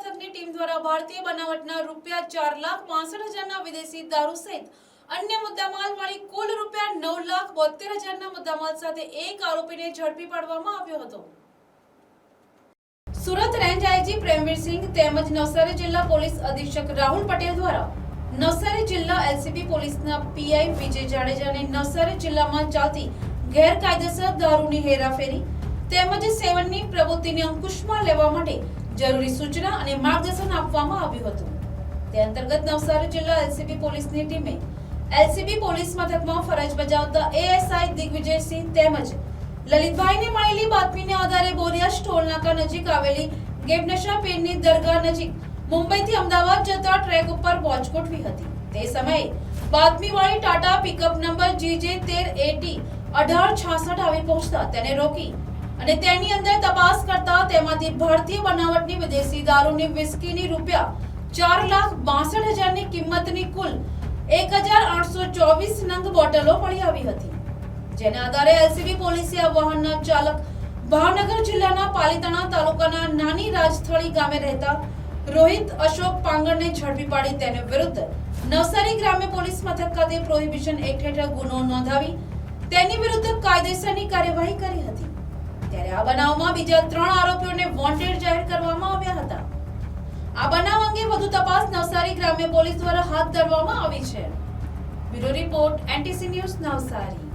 મથકની ટીમ દ્વારા ભારતીય બનાવટના રૂપિયા ચાર લાખ પાસઠ હજારના વિદેશી દારૂ સહિત અન્ય મુદ્દામાલ મળી કુલ રૂપિયા નવ લાખ બોતેર હજારના મુદ્દામાલ સાથે એક આરોપીને ઝડપી પાડવામાં આવ્યો હતો. સુરત રેન્જ આઈજી પ્રેમવીરસિંહ તેમજ નવસારી જિલ્લા પોલીસ અધિક્ષક રાહુલ પટેલ દ્વારા નવસારી જિલ્લા એલસીબી પોલીસના પીઆઈ વિજય જાડેજાને નવસારી જિલ્લામાં ચાલતી ગેરકાયદેસર દારૂની હેરાફેરી તેમજ સેવનની પ્રવૃત્તિને અંકુશમાં લેવા માટે જરૂરી સૂચના અને માર્ગદર્શન આપવામાં આવ્યું હતું. તે અંતર્ગત નવસારી જિલ્લા એલસીબી પોલીસની ટીમે એલસીબી પોલીસ મથકમાં ફરજ બજાવતા એએસઆઈ દિગ્વિજયસિંહ તેમજ લલિતભાઈને મળેલી બાતમીને આધારે બોરિયા સ્ટોલ નાકા નજીક આવેલી ગેબનશા પીરની દરગાહ નજીક મુંબઈથી અમદાવાદ જતા ટ્રેક ઉપર વોચ ગોઠવી હતી. તે સમયે બાતમીવાળી ટાટા પિકઅપ નંબર જીજે તેર એટી અઢાર છાસઠ આવી પહોંચતા તેને રોકી અને તેની અંદર તપાસ કરતા તેમાંથી ભારતીય બનાવટની વિદેશી દારૂની વિસ્કીની રૂપિયા ચાર લાખ બાસઠ હજારની કિંમતની કુલ એક હજાર આઠસો ચોવીસ નંગ બોટલો મળી આવી હતી. જેના આધારે એલસીબી પોલીસે આ વાહનના ચાલક ભાવનગર જિલ્લાના પાલીતાણા તાલુકાના નાની રાજથળી ગામે રહેતા રોહિત અશોક પાંગણને ઝડપી પાડી તેને વિરુદ્ધ નવસારી ગ્રામ્ય પોલીસ મથક ખાતે પ્રોહિબિશન એક્ટ હેઠળ ગુનો નોંધાવી તેની વિરુદ્ધ કાયદેસરની કાર્યવાહી કરી આ બનાવમાં બીજા ત્રણ આરોપીઓને વોન્ટેડ જાહેર કરવામાં આવ્યા હતા. આ બનાવ અંગે વધુ તપાસ નવસારી ગ્રામ્ય પોલીસ દ્વારા હાથ ધરવામાં આવી છે. Bureau report, NTC news Navsari.